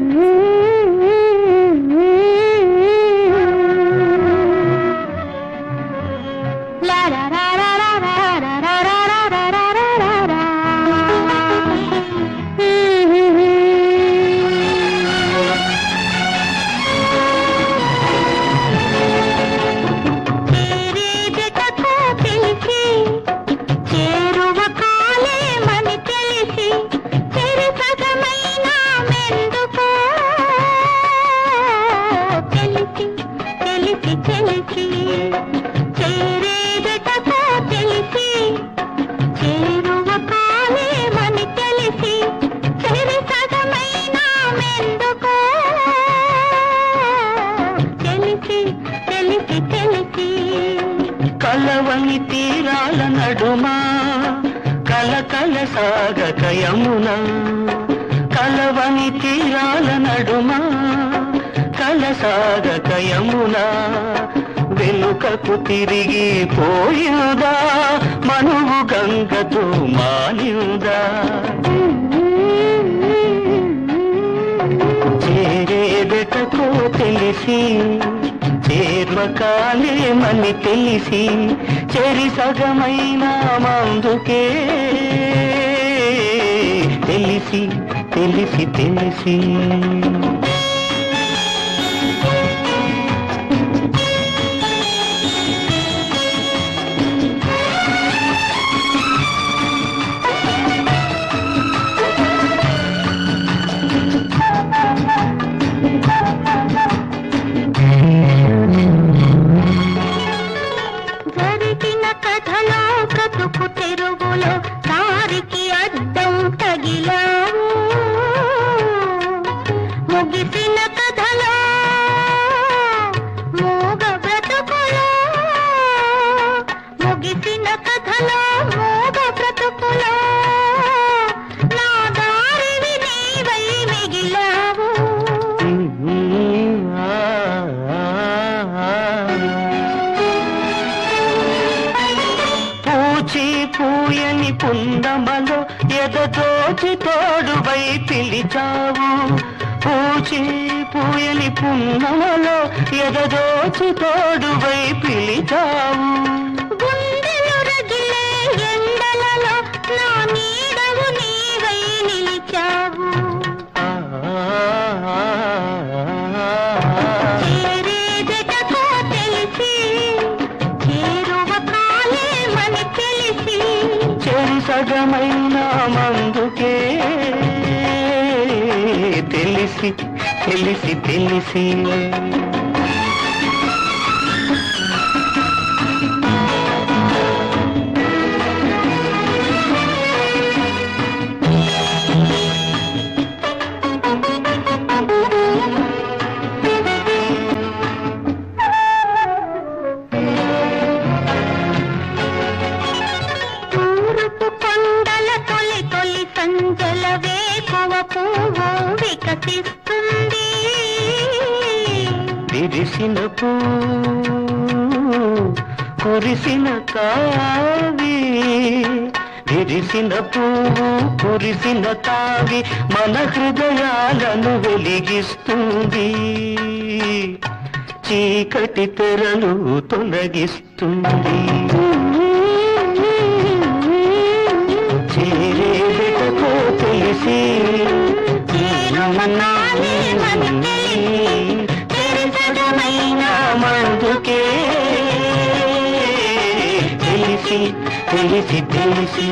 చేరేదటకు కలవని తీరాల నడుమా కలకల సాగక యమున. కలవని తీరాల నడుమా కల సాగక యమున. వెనుకకు తిరిగి పోయిందా? మనువు గంగతో మానిందా? చేరేదటకో తెలిసి చేర్వకాలేమని తెలిసి చెరి సగమైన మందుకే తెలిసి తెలిసి తెలిసి. మిగిలావు పూచి పూయని పుందమలో ఎదదోచి తోడువై పిలిచావు. పూచి పూయని పుందమలో ఎదదోచి తోడువై పిలిచావు. చెరి మందుకే. తెలిసి తెలిసి తెలిసి. పువ్వు వికసిస్తుంది. విరిసిన పువ్వు కురిసిన కావి. విరిసిన పువ్వు కురిసిన తావి మన హృదయాలను వెలిగిస్తుంది. చీకటి తెరలు తొలగిస్తుంది. చేరువకాలేమని మందుకే. తెలిసి తెలిసి తెలిసి.